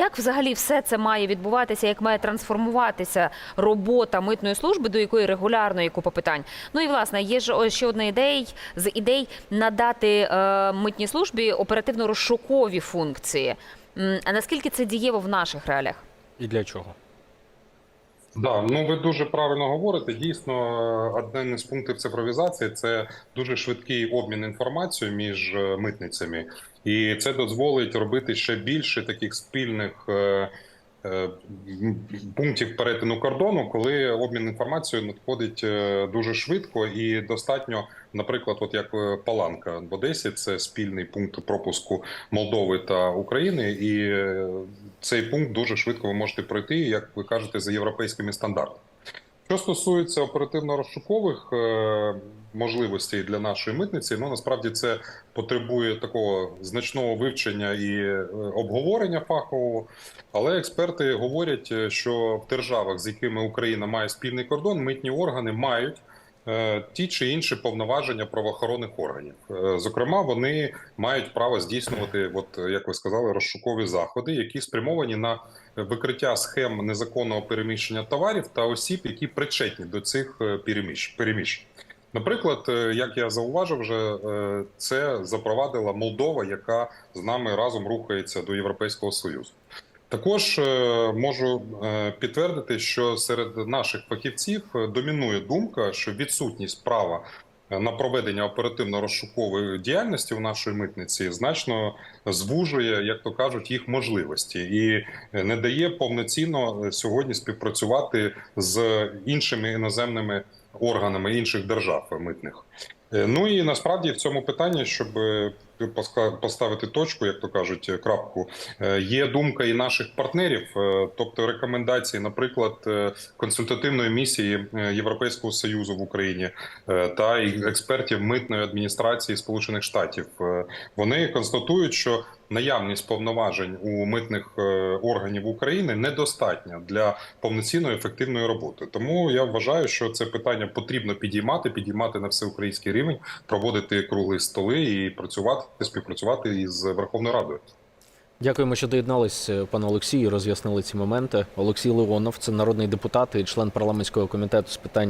Як взагалі все це має відбуватися, як має трансформуватися робота митної служби, до якої регулярно є купа питань? Ну і власне є ж ще одна ідея з ідей надати е, митній службі оперативно-розшукові функції. А наскільки це дієво в наших реаліях? І для чого? Да, ну ви дуже правильно говорите. Дійсно, один із пунктів цифровізації це дуже швидкий обмін інформацією між е, митницями, і це дозволить робити ще більше таких спільних. е, е, Пунктів перетину кордону, коли обмін інформацією надходить дуже швидко і достатньо, наприклад, от як Паланка в Одесі, це спільний пункт пропуску Молдови та України, і цей пункт дуже швидко ви можете пройти, як ви кажете, за європейськими стандартами. Що стосується оперативно-розшукових е, можливостей для нашої митниці, ну насправді це потребує такого значного вивчення і е, обговорення фахового. Але експерти говорять, е, що в державах, з якими Україна має спільний кордон, митні органи мають. Е, Ті чи інші повноваження правоохоронних органів, Е, зокрема, вони мають право здійснювати, от як ви сказали, розшукові заходи, які спрямовані на викриття схем незаконного переміщення товарів та осіб, які причетні до цих е, переміщень. Наприклад, як я зауважив, вже це запровадила Молдова, яка з нами разом рухається до Європейського Союзу. Також е, можу е, підтвердити, що серед наших фахівців е, домінує думка, що відсутність права на проведення оперативно-розшукової діяльності в нашої митниці значно звужує, як то кажуть, їх можливості і не дає повноцінно сьогодні співпрацювати з іншими іноземними органами інших держав митних. Е, Ну і насправді в цьому питанні, щоб е, поставити точку, як то кажуть, е, крапку, є думка і наших партнерів, тобто рекомендації, наприклад, консультативної місії Європейського союзу в Україні та експертів митної адміністрації Сполучених Штатів. Вони констатують, що наявність повноважень у митних органів України недостатня для повноцінної ефективної роботи. Тому я вважаю, що це питання потрібно підіймати, підіймати на всеукраїнський рівень, проводити круглі столи і працювати, співпрацювати із Верховною Радою. Дякуємо, що доєднались, е, пане Олексію, роз'яснили ці моменти. Олексій Леонов, це народний депутат і член парламентського комітету з питань.